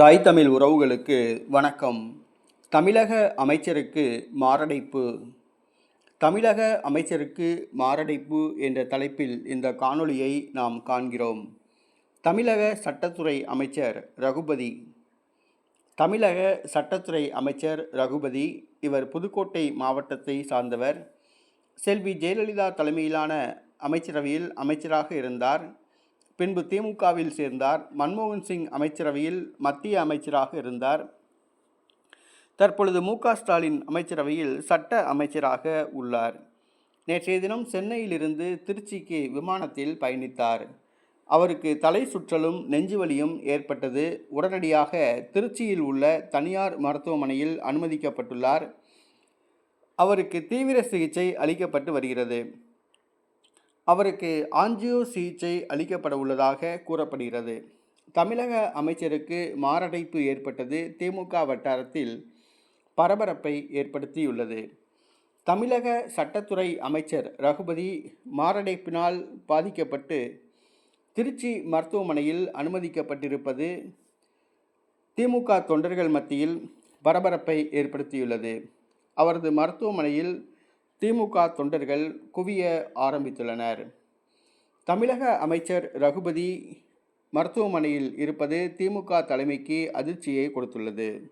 தாய் தமிழ் உறவுகளுக்கு வணக்கம். தமிழக அமைச்சருக்கு மாரடைப்பு. தமிழக அமைச்சருக்கு மாரடைப்பு என்ற தலைப்பில் இந்த காணொளியை நாம் காண்கிறோம். தமிழக சட்டத்துறை அமைச்சர் ரகுபதி. தமிழக சட்டத்துறை அமைச்சர் ரகுபதி இவர் புதுக்கோட்டை மாவட்டத்தை சார்ந்தவர். செல்வி ஜெயலலிதா தலைமையிலான அமைச்சரவையில் அமைச்சராக இருந்தார். பின்பு திமுகவில் சேர்ந்தார். மன்மோகன் சிங் அமைச்சரவையில் மத்திய அமைச்சராக இருந்தார். தற்பொழுது மு ஸ்டாலின் அமைச்சரவையில் சட்ட அமைச்சராக உள்ளார். நேற்றைய தினம் சென்னையிலிருந்து திருச்சிக்கு விமானத்தில் பயணித்தார். அவருக்கு தலை சுற்றலும் நெஞ்சுவலியும் ஏற்பட்டது. உடனடியாக திருச்சியில் உள்ள தனியார் மருத்துவமனையில் அனுமதிக்கப்பட்டுள்ளார். அவருக்கு தீவிர சிகிச்சை அளிக்கப்பட்டு வருகிறது. அவருக்கு ஆஞ்சியோ சிகிச்சை அளிக்கப்பட உள்ளதாக கூறப்படுகிறது. தமிழக அமைச்சருக்கு மாரடைப்பு ஏற்பட்டது திமுக வட்டாரத்தில் பரபரப்பை ஏற்படுத்தியுள்ளது. தமிழக சட்டத்துறை அமைச்சர் ரகுபதி மாரடைப்பினால் பாதிக்கப்பட்டு திருச்சி மருத்துவமனையில் அனுமதிக்கப்பட்டிருப்பது திமுக தொண்டர்கள் மத்தியில் பரபரப்பை ஏற்படுத்தியுள்ளது. அவரது மருத்துவமனையில் திமுக தொண்டர்கள் குவிய ஆரம்பித்துள்ளனர். தமிழக அமைச்சர் ரகுபதி மருத்துவமனையில் இருப்பது திமுக தலைமைக்கு அதிர்ச்சியை கொடுத்துள்ளது.